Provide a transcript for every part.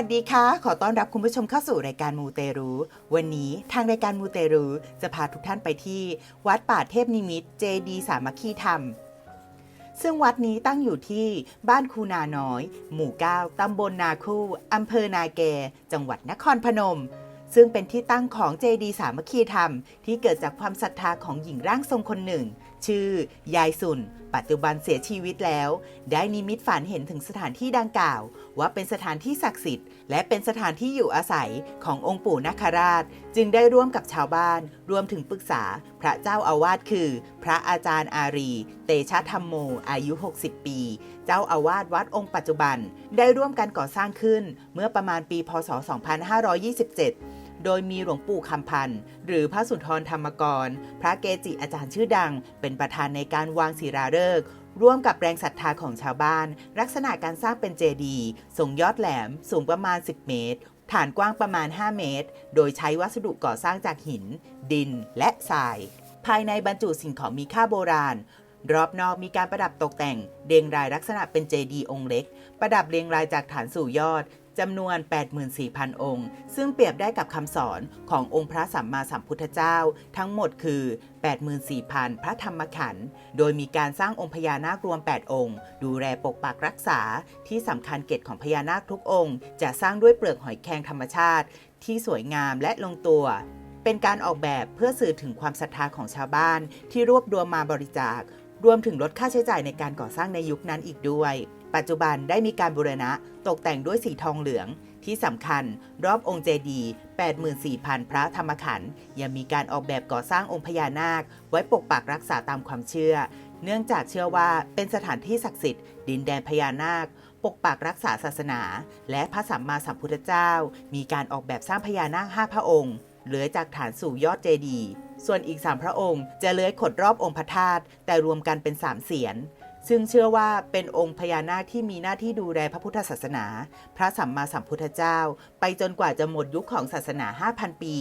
สดีค่ะ ขอต้อนรับคุณผู้ชมเข้าสู่รายการมูเตรู วันนี้ทางรายการมูเตรูจะพาทุกท่านไปที่ วัดป่าเทพนิมิตเจดีสามัคคีธรรม ซึ่งวัดนี้ตั้งอยู่ที่บ้านคูนาน้อย หมู่ 9 ตำบลนาคู่อำเภอนาแก จังหวัดนครพนม ซึ่งเป็นที่ตั้งของเจดีสามัคคีธรรม ที่เกิดจากความศรัทธาของหญิงร่างทรงคนหนึ่ง ชื่อยายสุน ปัจจุบันเสียชีวิตแล้ว ได้นิมิตฝันเห็นถึงสถานที่ดังกล่าว ว่าเป็นสถานที่ศักดิ์สิทธิ์และเป็นสถานที่อยู่อาศัยขององค์ปู่นาคราช จึงได้ร่วมกับชาวบ้าน รวมถึงปรึกษา พระเจ้าอาวาสคือ พระอาจารย์อารี เตชะธรรมโม อายุ 60 ปี เจ้าอาวาสวัดองค์ปัจจุบัน ได้ร่วมกันก่อสร้างขึ้น เมื่อประมาณปี พศ 2527 โดยมีหลวงปู่คำพันธ์หรือพระสุนทรธรรมกร พระเกจิอาจารย์ชื่อดัง เป็นประธานในการวางศิลาฤกษ์ร่วมกับแรงศรัทธาของชาวบ้าน ลักษณะการสร้างเป็นเจดีย์ทรงยอดแหลม สูงประมาณ 10 เมตร ฐานกว้างประมาณ 5 เมตร โดยใช้วัสดุก่อสร้างจากหิน ดินและทราย ภายในบรรจุสิ่งของมีค่าโบราณ รอบนอกมีการประดับตกแต่ง เรียงรายลักษณะเป็นเจดีย์องค์เล็ก ประดับเรียงรายจากฐานสู่ยอดจำนวน 84,000 องค์ ซึ่งเปรียบได้กับคำสอนขององค์พระสัมมาสัมพุทธเจ้า ทั้งหมดคือ 84,000 พระธรรมขันธ์ โดยมีการสร้างองค์พญานาครวม 8 องค์ ดูแลปกปักรักษา ที่สำคัญเกตของพญานาคทุกองค์ จะสร้างด้วยเปลือกหอยแครงธรรมชาติ ที่สวยงามและลงตัว เป็นการออกแบบเพื่อสื่อถึงความศรัทธาของชาวบ้านที่รวบรวมมาบริจาค รวมถึงลดค่าใช้จ่ายในการก่อสร้างในยุคนั้นอีกด้วย ปัจจุบันได้มีการบูรณะตกแต่งด้วยสีทองเหลือง ที่สำคัญ รอบองค์เจดีย์84,000 พระธรรมขันธ์ยังมีการออกแบบก่อสร้างองค์พญานาค ไว้ปกปักรักษาตามความเชื่อ เนื่องจากเชื่อว่าเป็นสถานที่ศักดิ์สิทธิ์ดินแดนพญานาคปกปักรักษาศาสนา และพระสัมมาสัมพุทธเจ้า มีการออกแบบสร้างพญานาคห้าพระองค์ เลื้อยจากฐานสู่ยอดเจดีย์ส่วนอีกสามพระองค์จะเลื้อยขดรอบองค์พระธาตุแต่รวมกันเป็นสามเสียน ซึ่งเชื่อว่าเป็นองค์พญานาคที่มีหน้าที่ดูแลพระพุทธศาสนา พระสัมมาสัมพุทธเจ้า ไปจนกว่าจะหมดยุคของศาสนา 5,000 ปี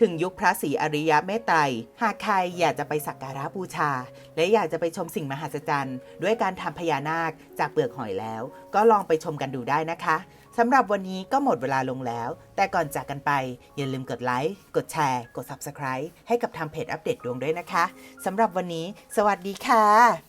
ถึงยุคพระศรีอริยเมตไตร หากใครอยากจะไปสักการะบูชา และอยากจะไปชมสิ่งมหัศจรรย์ ด้วยการทำพญานาคจากเปลือกหอยแล้ว ก็ลองไปชมกันดูได้นะคะสำหรับวันนี้ก็หมดเวลาลงแล้ว แต่ก่อนจากกันไป อย่าลืมกดไลค์ กดแชร์ กด Subscribe ให้กับทางเพจอัปเดตดวงด้วยนะคะสำหรับวันนี้ สวัสดีค่ะ